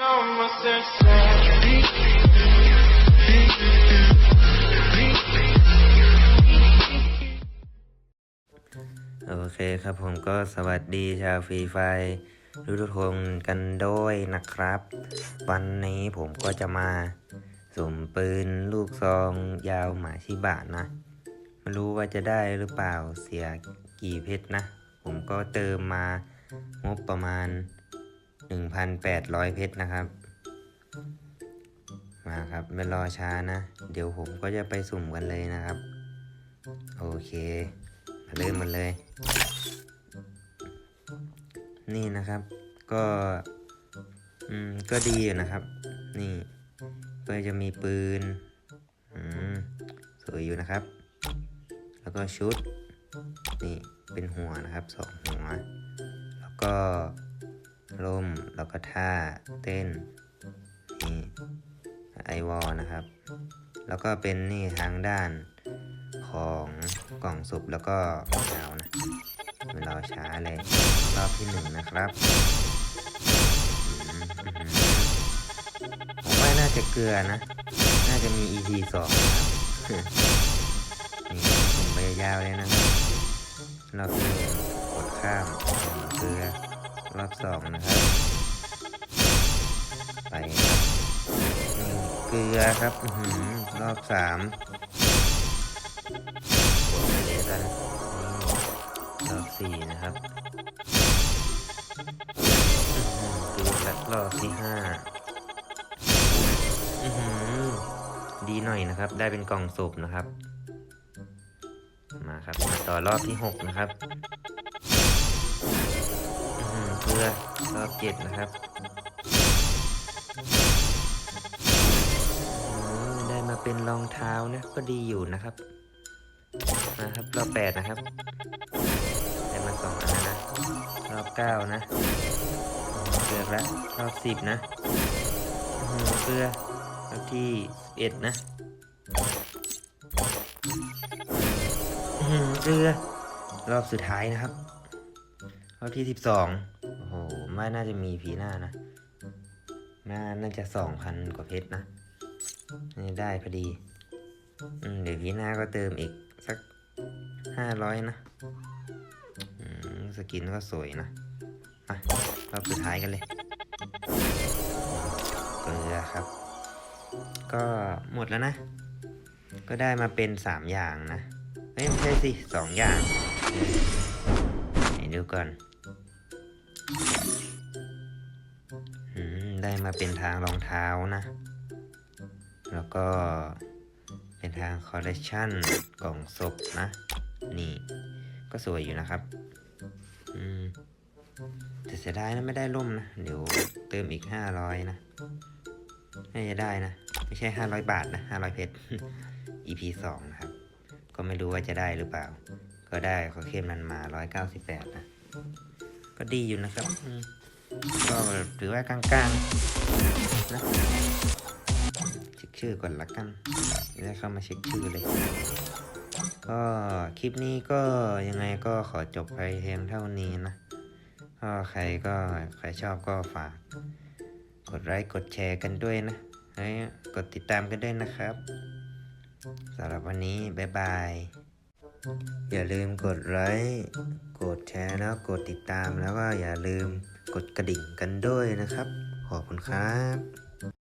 โอเคครับผมก็สวัสดีชาวฟรีไฟรู้ทุกคนกันด้วยนะครับ วันนี้ผมก็จะมาสุ่มปืนลูกซองยาวหมาชิบะนะไม่รู้ว่าจะได้หรือเปล่าเสียกี่เพชรนะ ผมก็เติมมางบประมาณ 1,800 เพชรนะครับ มาครับไม่รอช้านะ เดี๋ยวผมก็จะไปสุ่มกันเลยนะครับ โอเคมาเริ่มมันเลย นี่นะครับ ก็อืมก็ดีอยู่นะครับ นี่ก็จะมีปืนอืมสวยอยู่นะครับ แล้วก็ชุด นี่เป็นหัวนะครับสองหัว แล้วก็ ร่มแล้วก็ท่าเต้นนี่ไอวอลนะครับ แล้วก็เป็นนี่ทางด้านของกล่องสุบแล้วก็ดาวนะไม่รอช้าเลยรอบที่หนึ่งนะครับผมว่าน่าจะเกลือนะ น่าจะมี EP สองนะครับนี่สุ่มไปยาวเลยนะครับรอบที่หนึ่งกดข้ามเกลือ รอบสองนะครับ ไปครับเกลือครับอื้อหือรอบสามเดี๋ยวกันรอบสี่นะครับอื้อหือเกลือและรอบที่ห้าอื้อหือดีหน่อยนะครับ ได้เป็นกล่องศพนะครับ มาครับ มาต่อรอบที่หกนะครับ อื้อหือเกลือรอบเจ็ดนะครับได้มาเป็นรองเท้านะก็ดีอยู่นะครับ นะครับรอบแปดนะครับได้มาสองอันนะรอบเก้านะเกือบแล้วรอบสิบนะอื้อหือเกลือรอบที่สิบเอ็ดนะเกลือรอบสุดท้ายนะครับ รอบที่สิบสองโอ้โห ไม่น่าจะมีผีหน้านะ น่า น่าจะสองพันกว่าเพชรนะ นี่ได้พอดี อืม เดี๋ยวพี่หน้าก็เติมอีกสักห้าร้อยนะ อืม สกินก็สวยนะมารอบสุดท้ายกันเลยเกลือครับ ก็หมดแล้วนะ ก็ได้มาเป็นสามอย่างนะ ไม่ใช่สิสองอย่างเออไหนดูก่อน ได้มาเป็นทางรองเท้านะ แล้วก็เป็นทางคอลเลคชันกล่องศพนะ นี่ก็สวยอยู่นะครับอืมแต่เสียดายนะไม่ได้ร่มนะ เดี๋ยวเติมอีกห้าร้อยนะน่าจะได้นะ ไม่ใช่ห้าร้อยบาทนะห้าร้อยเพชร EP สองนะครับ ก็ไม่รู้ว่าจะได้หรือเปล่า ก็ได้ขอเข้มนันมาร้อยเก้าสิบแปดนะ ก็ดีอยู่นะครับอืมก็ถือว่ากลางๆนะเช็คชื่อก่อนละกันแล้วเข้ามาเช็คชื่อเลย ก็คลิปนี้ก็ยังไงก็ขอจบไปเพียงเท่านี้นะก็ใครก็ใครชอบก็ฝาก กดไลค์กดแชร์กันด้วยนะให้กดติดตามกันด้วยนะครับสำหรับวันนี้ บ๊ายบาย อย่าลืมกดไลค์กดแชร์แล้วกดติดตามแล้วก็อย่าลืมกดกระดิ่งกันด้วยนะครับ ขอบคุณครับ